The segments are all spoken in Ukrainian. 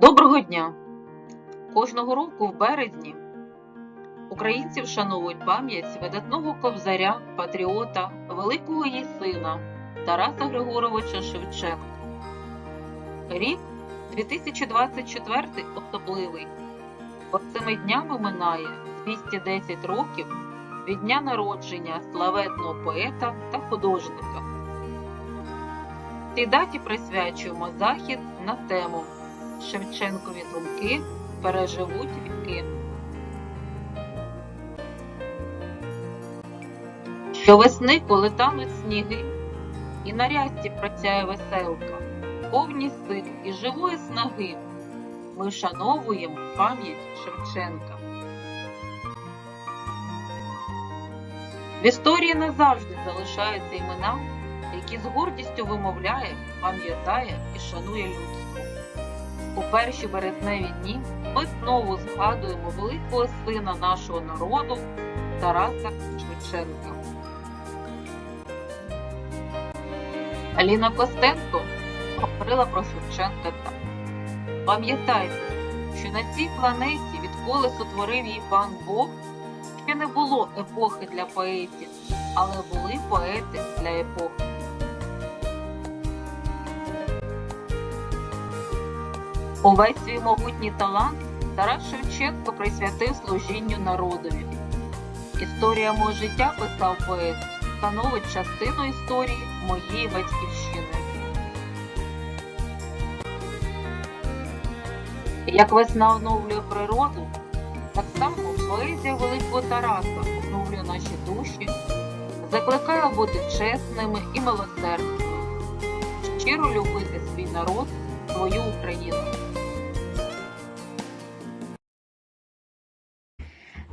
Доброго дня! Кожного року в березні українці вшановують пам'ять видатного кобзаря, патріота, великого її сина Тараса Григоровича Шевченка. Рік 2024 особливий, бо цими днями минає 210 років від дня народження славетного поета та художника. Цій даті присвячуємо захід на тему Шевченкові думки переживуть віки. Щовесни, коли тануть сніги, і на рясті працяє веселка, повні сил і живої снаги, ми вшановуємо пам'ять Шевченка. В історії назавжди залишаються імена, які з гордістю вимовляє, пам'ятає і шанує людство. У перші березневі дні ми знову згадуємо великого сина нашого народу Тараса Шевченка. Аліна Костенко говорила про Шевченка так. Пам'ятайте, що на цій планеті, відколи сотворив її пан Бог, ще не було епохи для поетів, але були поети для епохи. Увесь свій могутній талант Тарас Шевченко присвятив служінню народові. Історія мого життя, писав поет, становить частину історії моєї батьківщини. Як весна оновлює природу, так само поезія Великого Тараса оновлює наші душі, закликає бути чесними і милосердними, щиро любити свій народ, свою Україну.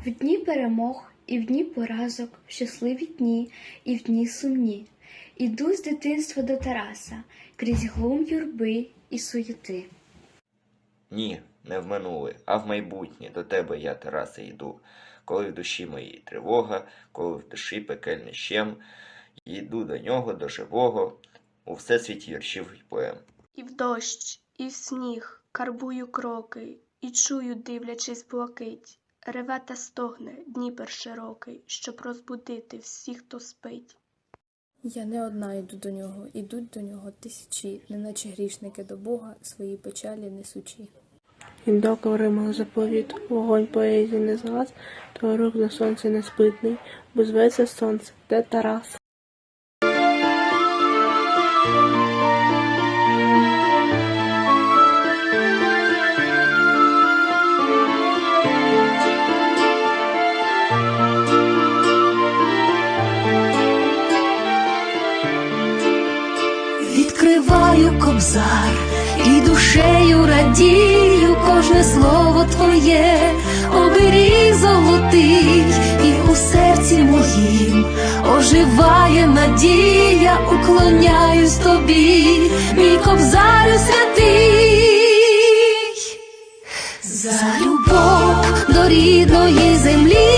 В дні перемог і в дні поразок, в щасливі дні і в дні сумні. Іду з дитинства до Тараса крізь глум юрби і суєти. Ні, не в минуле, а в майбутнє до тебе я, Тарасе, йду. Коли в душі моїй тривога, коли в душі пекельний щем, йду до нього, до живого, у всесвіті віршів й поем. І в дощ, і в сніг карбую кроки, і чую, дивлячись блакить. Реве та стогне Дніпер широкий, щоб розбудити всіх, хто спить. Я не одна йду до нього, ідуть до нього тисячі, неначе грішники до Бога свої печалі несучі. І доки мав заповіт, вогонь поезії не згас, то рух на сонці не спитний, бо зветься сонце, де Тарас. Твоє, оберіг золотий, і у серці моїм оживає надія, уклоняюсь тобі, мій кобзарю святий, за любов до рідної землі,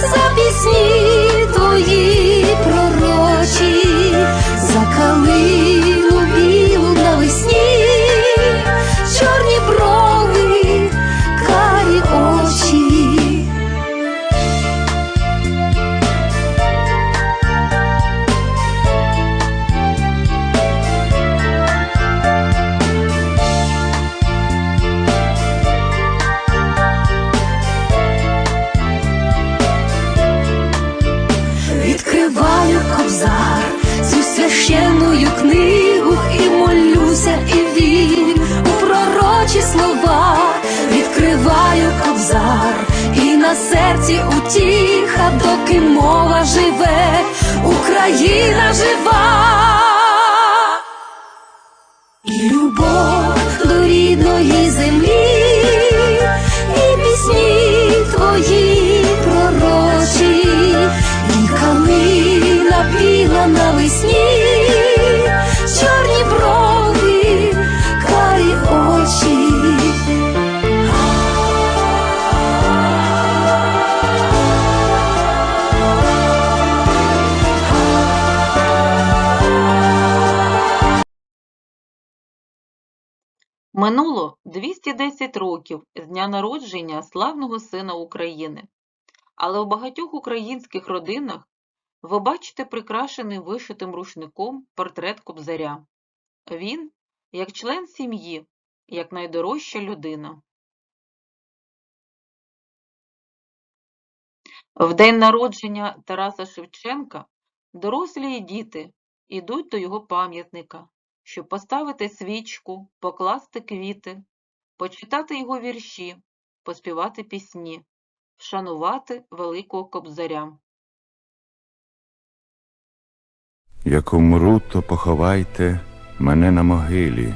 за пісні серці утіха, доки мова живе, Україна жива. Минуло 210 років з дня народження славного сина України, але у багатьох українських родинах ви бачите прикрашений вишитим рушником портрет Кобзаря. Він як член сім'ї, як найдорожча людина. В день народження Тараса Шевченка дорослі і діти ідуть до його пам'ятника, щоб поставити свічку, покласти квіти, почитати його вірші, поспівати пісні, вшанувати великого кобзаря. Як умру, то поховайте мене на могилі,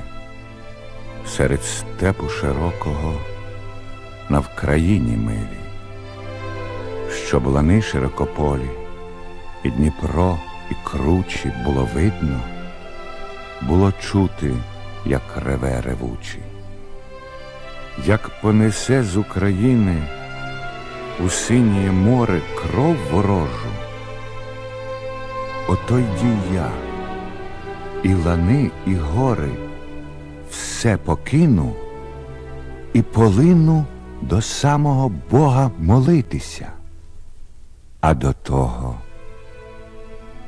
серед степу широкого, на Вкраїні милій, щоб лани широкополі, і Дніпро, і кручі було видно, було чути, як реве ревучий. Як понесе з України у синє море кров ворожу, Ото йді я, і лани, і гори, все покину і полину до самого Бога молитися. А до того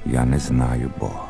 я не знаю Бога.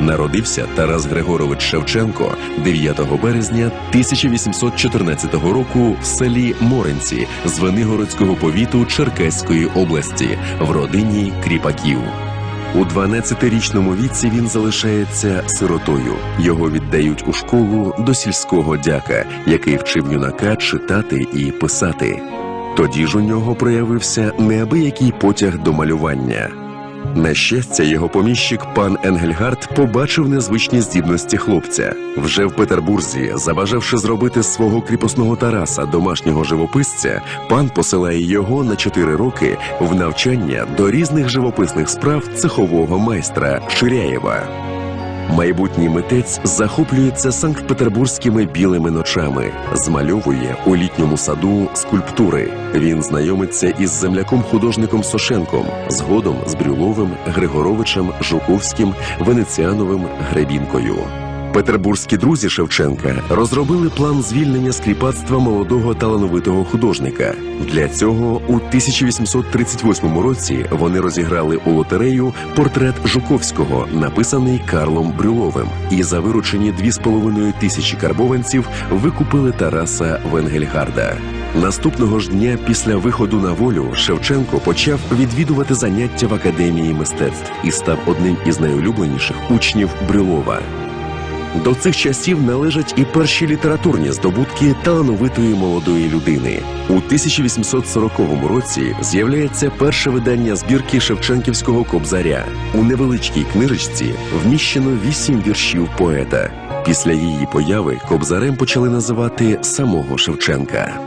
Народився Тарас Григорович Шевченко 9 березня 1814 року в селі Моренці Звенигородського повіту Черкаської області в родині Кріпаків. У 12-річному віці він залишається сиротою. Його віддають у школу до сільського дяка, який вчив юнака читати і писати. Тоді ж у нього проявився неабиякий потяг до малювання. На щастя, його поміщик пан Енгельгард побачив незвичні здібності хлопця. Вже в Петербурзі, забажавши зробити свого кріпосного Тараса домашнього живописця, пан посилає його на чотири роки в навчання до різних живописних справ цехового майстра Ширяєва. Майбутній митець захоплюється санкт-петербурзькими білими ночами, змальовує у літньому саду скульптури. Він знайомиться із земляком-художником Сошенком, згодом з Брюловим, Григоровичем, Жуковським, Венеціановим, Гребінкою. Петербурзькі друзі Шевченка розробили план звільнення з кріпацтва молодого талановитого художника. Для цього у 1838 році вони розіграли у лотерею портрет Жуковського, написаний Карлом Брюловим, і за виручені 2,5 тисячі карбованців викупили Тараса Венгельгарда. Наступного ж дня після виходу на волю Шевченко почав відвідувати заняття в академії мистецтв і став одним із найулюбленіших учнів Брюлова. До цих часів належать і перші літературні здобутки талановитої молодої людини. У 1840 році з'являється перше видання збірки Шевченківського кобзаря. У невеличкій книжечці вміщено вісім віршів поета. Після її появи кобзарем почали називати самого Шевченка.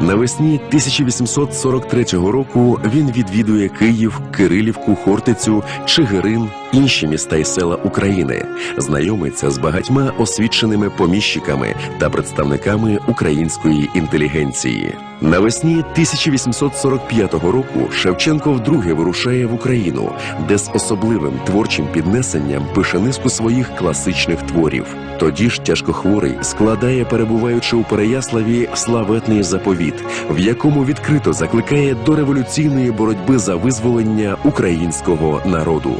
Навесні 1843 року він відвідує Київ, Кирилівку, Хортицю, Чигирин, інші міста і села України, знайомиться з багатьма освіченими поміщиками та представниками української інтелігенції. Навесні 1845 року Шевченко вдруге вирушає в Україну, де з особливим творчим піднесенням пише низку своїх класичних творів. Тоді ж тяжкохворий складає, перебуваючи у Переяславі, славетний заповіт, в якому відкрито закликає до революційної боротьби за визволення українського народу.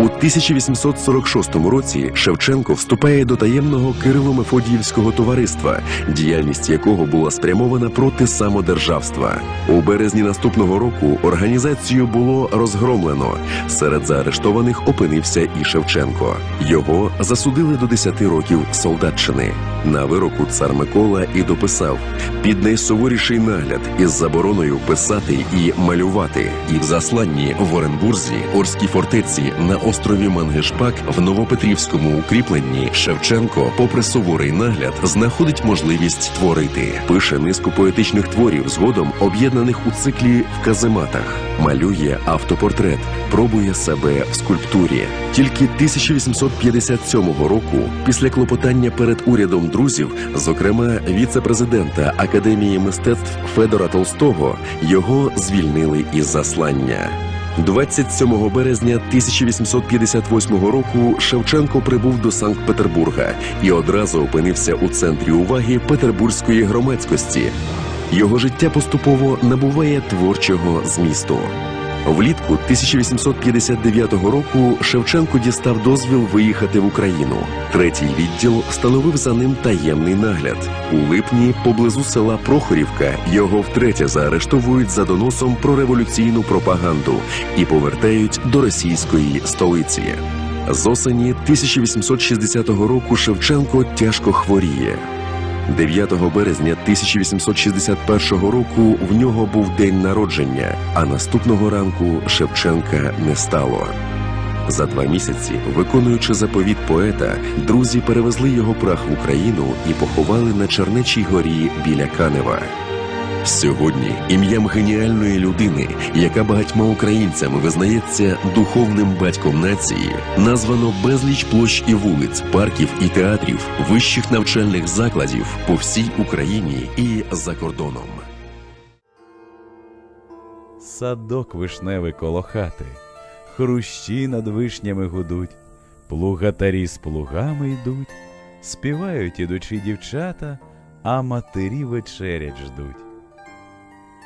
O У 1846 році Шевченко вступає до таємного Кирило-Мефодіївського товариства, діяльність якого була спрямована проти самодержавства. У березні наступного року організацію було розгромлено. Серед заарештованих опинився і Шевченко. Його засудили до 10 років солдатчини. На вироку цар Микола і дописав під найсуворіший нагляд із забороною писати і малювати, і в засланні в Оренбурзі, Орській фортеці на острові Мангешпак в Новопетрівському укріпленні Шевченко, попри суворий нагляд, знаходить можливість творити. Пише низку поетичних творів, згодом об'єднаних у циклі в казематах, малює автопортрет, пробує себе в скульптурі. Тільки 1857 року, після клопотання перед урядом друзів, зокрема віце-президента Академії мистецтв Федора Толстого, його звільнили із заслання. 27 березня 1858 року Шевченко прибув до Санкт-Петербурга і одразу опинився у центрі уваги петербурзької громадськості. Його життя поступово набуває творчого змісту. Влітку 1859 року Шевченко дістав дозвіл виїхати в Україну. Третій відділ встановив за ним таємний нагляд. У липні поблизу села Прохорівка його втретє заарештовують за доносом про революційну пропаганду і повертають до російської столиці. З осені 1860 року Шевченко тяжко хворіє. 9 березня 1861 року в нього був день народження, а наступного ранку Шевченка не стало. За два місяці, виконуючи заповіт поета, друзі перевезли його прах в Україну і поховали на Чернечій горі біля Канева. Сьогодні ім'ям геніальної людини, яка багатьма українцями визнається духовним батьком нації, названо безліч площ і вулиць, парків і театрів, вищих навчальних закладів по всій Україні і за кордоном. Садок вишневий коло хати, хрущі над вишнями гудуть, плугатарі з плугами йдуть, співають ідучі дівчата, а матері вечерять ждуть.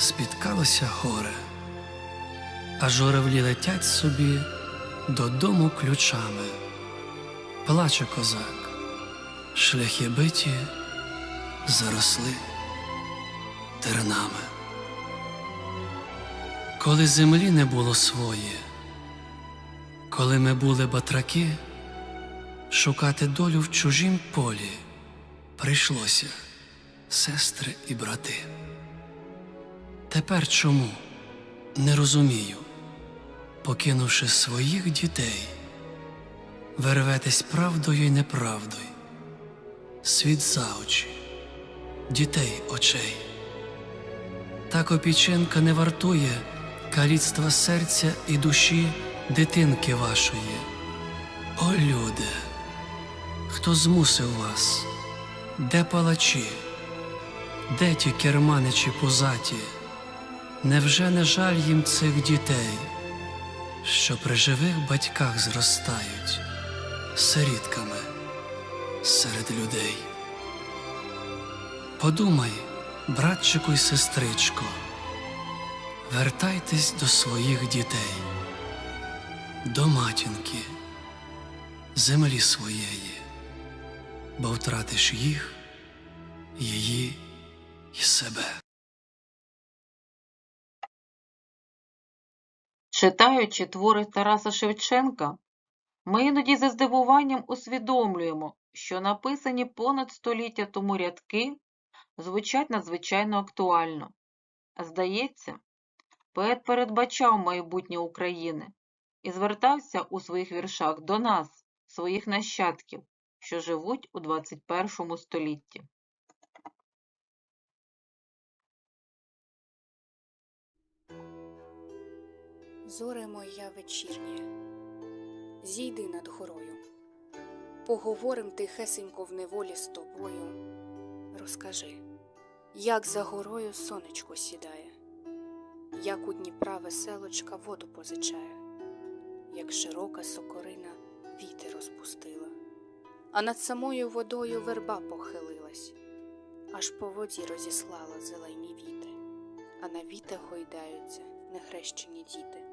спіткалося горе, а журавлі летять собі додому ключами. Плаче козак, шляхи биті заросли тернами. Коли землі не було свої, коли ми були батраки, шукати долю в чужім полі прийшлося, сестри і брати. Тепер чому не розумію, покинувши своїх дітей, верветесь правдою й неправдою, світ за очі, дітей очей. Так опічинка не вартує каліцтва серця і душі дитинки вашої. О, люди, хто змусив вас, де палачі, де ті керманичі позаті? Невже не жаль їм цих дітей, що при живих батьках зростають сирітками серед людей? Подумай, братчику й сестричко, вертайтесь до своїх дітей, до матінки, землі своєї, бо втратиш їх, її і себе. Читаючи твори Тараса Шевченка, ми іноді за здивуванням усвідомлюємо, що написані понад століття тому рядки звучать надзвичайно актуально. Здається, поет передбачав майбутнє України і звертався у своїх віршах до нас, своїх нащадків, що живуть у 21 столітті. Зоре моя вечірня, зійди над горою, поговорим тихесенько в неволі з тобою. Розкажи, як за горою сонечко сідає, як у Дніпра веселочка воду позичає, як широка сокорина вітер розпустила, а над самою водою верба похилилась, аж по воді розіслала зелені віти, а на вітах гойдаються нехрещені діти.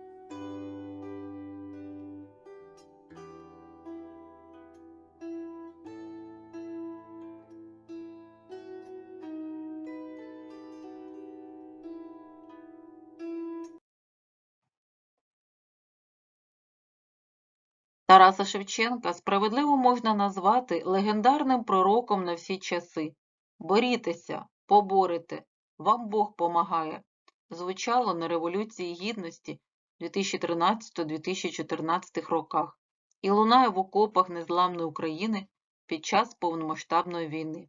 Тараса Шевченка справедливо можна назвати легендарним пророком на всі часи. Борітеся, поборете, вам Бог помагає. Звучало на Революції Гідності 2013-2014 роках і лунає в окопах незламної України під час повномасштабної війни.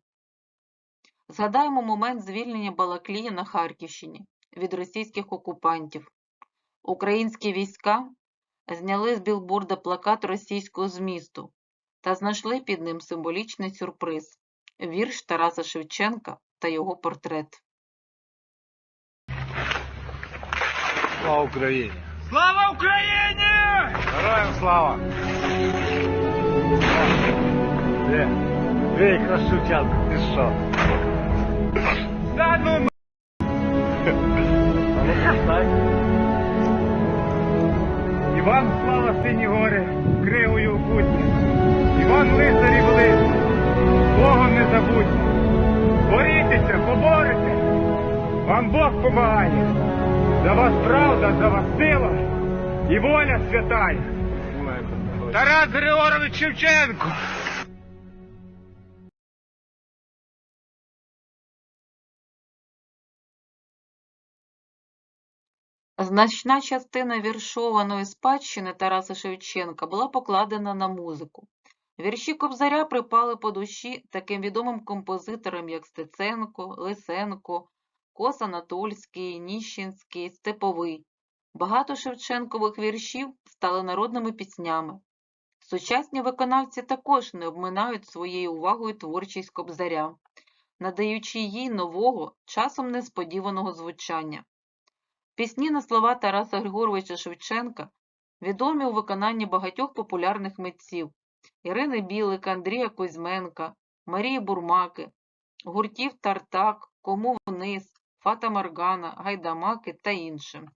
Згадаємо момент звільнення Балаклії на Харківщині від російських окупантів. Українські війська зняли з білборда плакат російського змісту та знайшли під ним символічний сюрприз – вірш Тараса Шевченка та його портрет. Україні! Слава Україні! Героям слава! Якраз Шевченко? Ти що? Да ну ну. Іван слава сині гори, кривою у путні. Іван лицарі були, Богом не забудьте. Борітеся, поборете. Вам Бог помагає. За вас правда, за вас сила і воля святая. Тарас Григорович Шевченко. Значна частина віршованої спадщини Тараса Шевченка була покладена на музику. Вірші Кобзаря припали по душі таким відомим композиторам, як Стеценко, Лисенко, Кос Анатольський, Ніщинський, Степовий. Багато Шевченкових віршів стали народними піснями. Сучасні виконавці також не обминають своєю увагою творчість Кобзаря, надаючи їй нового, часом несподіваного звучання. Пісні на слова Тараса Григоровича Шевченка відомі у виконанні багатьох популярних митців Ірини Білик, Андрія Кузьменка, Марії Бурмаки, гуртів Тартак, Кому вниз, Фата Моргана, Гайдамаки та іншим.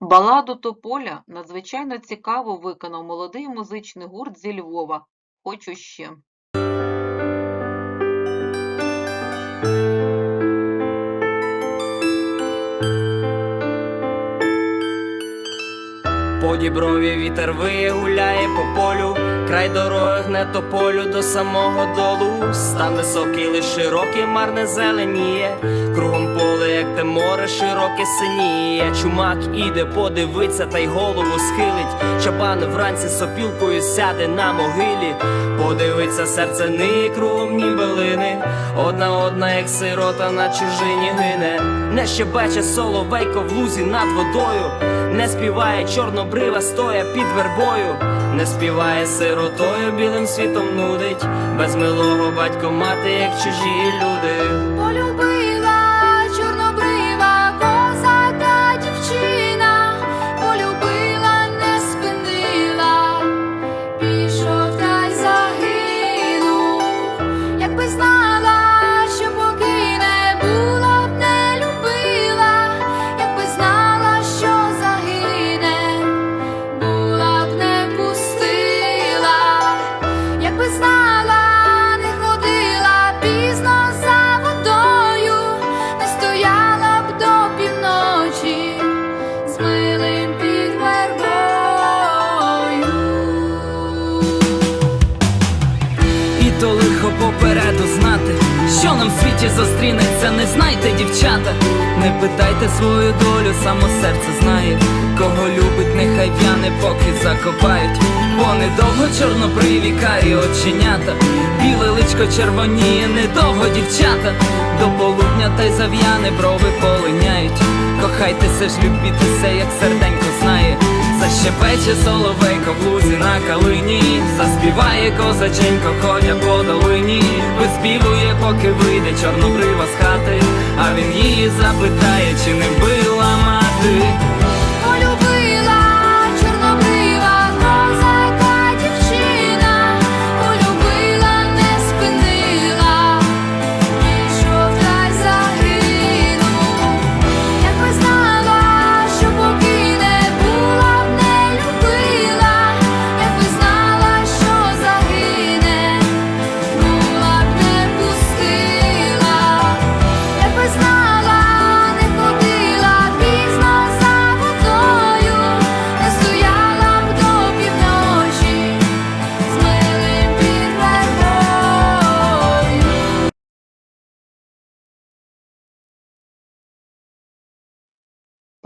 Баладу Тополя надзвичайно цікаво виконав молодий музичний гурт зі Львова «Хочу ще». По діброві вітер виє, гуляє по полю, край дороги гне тополю до самого долу. Стан високий, лиш широкий, марне зеленіє. Кругом поле, як те море, широке синіє. Чумак іде, подивиться, та й голову схилить. Чабан вранці сопілкою сяде на могилі. Подивиться серце ниє кругом нібелини. Одна одна, як сирота на чужині гине. Не щебече соловейко в лузі над водою. Не співає чорнобрива, стоя під вербою, не співає сиротою, білим світом нудить, без милого батько мати, як чужі люди. Полюбила was світі зустрінеться, не знайте, дівчата, не питайте свою долю, само серце знає, кого любить, нехай в'яне, поки закопають. Бо недовго чорнобриві карі оченята, біле личко червоніє, недовго дівчата, до полудня та й зав'яне брови полиняють. Кохайтеся ж, любітеся, як серденько знає. Защепече соловейко в лузі на калині, заспіває козаченько, коня по долині, виспівує, поки вийде чорнобрива з хати, а він її запитає, чи не била мати.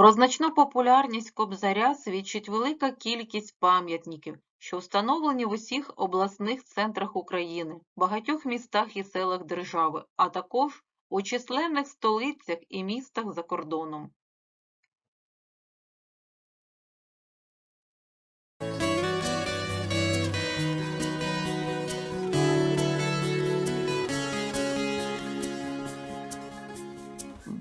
Про значну популярність Кобзаря свідчить велика кількість пам'ятників, що встановлені в усіх обласних центрах України, багатьох містах і селах держави, а також у численних столицях і містах за кордоном.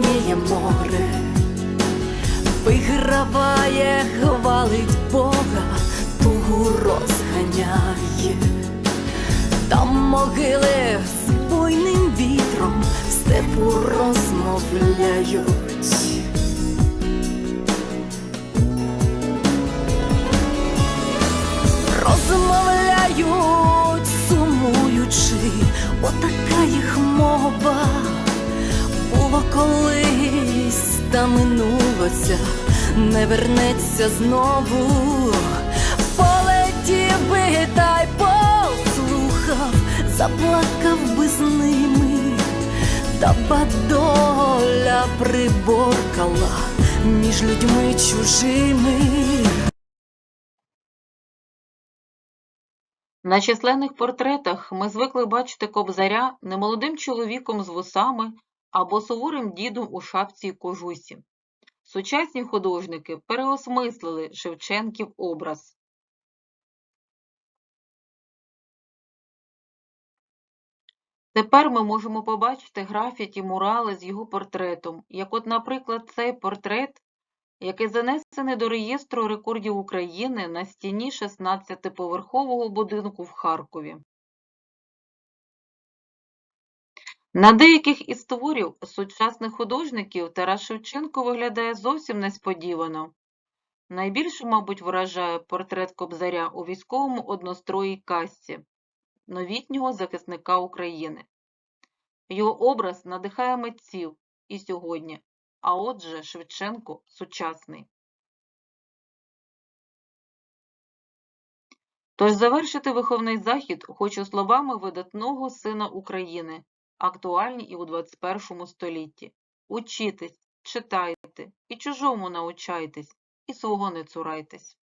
Синіє море, виграває, хвалить Бога, тугу розганяє, там могили з буйним вітром степу розмовляють. розмовляють, сумуючи, отака їх мова. Було колись, та минулося, не вернеться знову. Полетів би та й послухав, заплакав би з ними, та бадоля приборкала між людьми чужими. На численних портретах ми звикли бачити Кобзаря немолодим чоловіком з вусами або суворим дідом у шапці й кожусі. Сучасні художники переосмислили Шевченків образ. Тепер ми можемо побачити графіті мурали з його портретом, як от, наприклад, цей портрет, який занесений до реєстру рекордів України на стіні 16-поверхового будинку в Харкові. На деяких із творів сучасних художників Тарас Шевченко виглядає зовсім несподівано. Найбільше, мабуть, вражає портрет Кобзаря у військовому однострої касці новітнього захисника України. Його образ надихає митців і сьогодні, а отже, Шевченко сучасний. Тож завершити виховний захід хочу словами видатного сина України, актуальні і у 21 столітті. Учітесь, читайте, і чужому научайтесь, і свого не цурайтесь.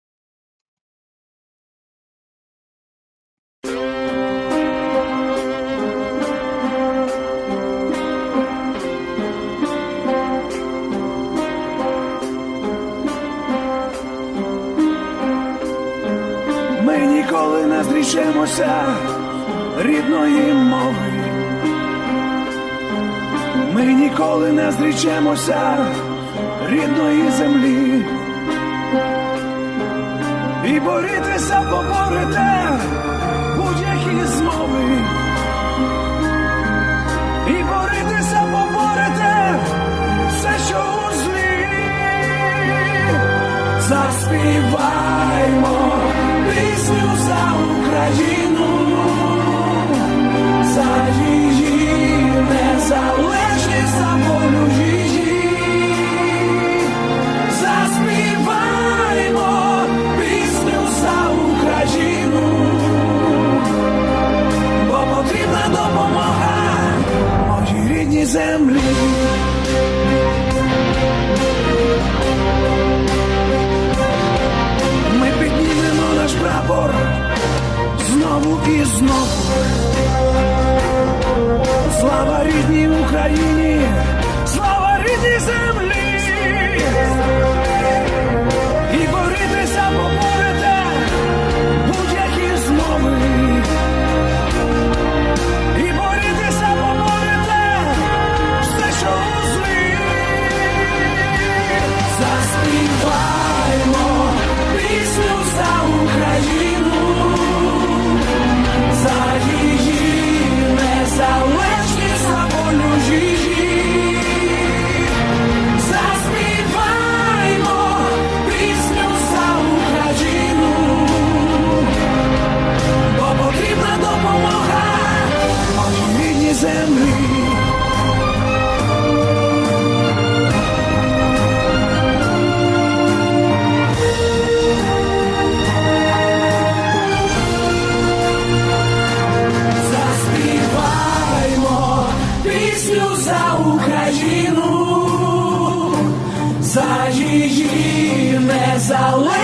Ми ніколи не зрічемося рідної мови. Ми ніколи не зрічемося рідної землі. І борітися поборете будь-які змови. І борітися поборете все, що у злі. Заспіваймо пісню за Україну, за її за землі. Ми піднімемо наш прапор знову і знову. Слава рідній Україні, слава рідній землі. away.